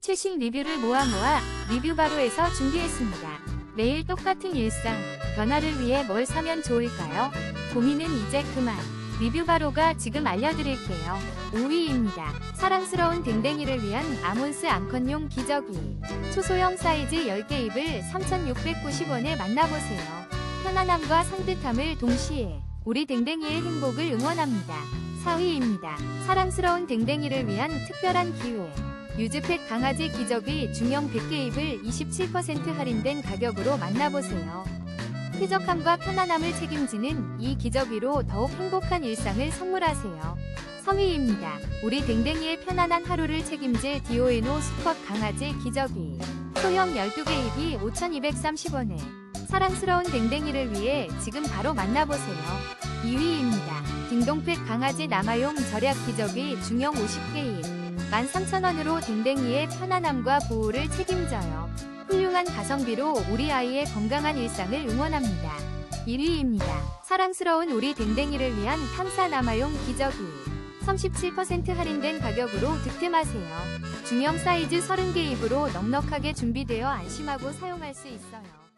최신 리뷰를 모아 모아 리뷰바로에서 준비했습니다. 매일 똑같은 일상, 변화를 위해 뭘 사면 좋을까요? 고민은 이제 그만. 리뷰바로가 지금 알려드릴게요. 5위입니다. 사랑스러운 댕댕이를 위한 아몬스 암컷용 기저귀. 초소형 사이즈 10개 입을 3,690원에 만나보세요. 편안함과 산뜻함을 동시에 우리 댕댕이의 행복을 응원합니다. 4위입니다. 사랑스러운 댕댕이를 위한 특별한 기회. 유즈팩 강아지 기저귀 중형 100개 입을 27% 할인된 가격으로 만나보세요. 쾌적함과 편안함을 책임지는 이 기저귀로 더욱 행복한 일상을 선물하세요. 3위입니다. 우리 댕댕이의 편안한 하루를 책임질 디오에노 수컷 강아지 기저귀. 소형 12개 입이 5,230원에 사랑스러운 댕댕이를 위해 지금 바로 만나보세요. 2위입니다. 딩동팩 강아지 남아용 절약 기저귀 중형 50개 입. 13,000원으로 댕댕이의 편안함과 보호를 책임져요. 훌륭한 가성비로 우리 아이의 건강한 일상을 응원합니다. 1위입니다. 사랑스러운 우리 댕댕이를 위한 탐사 남아용 기저귀. 37% 할인된 가격으로 득템하세요. 중형 사이즈 30개 입으로 넉넉하게 준비되어 안심하고 사용할 수 있어요.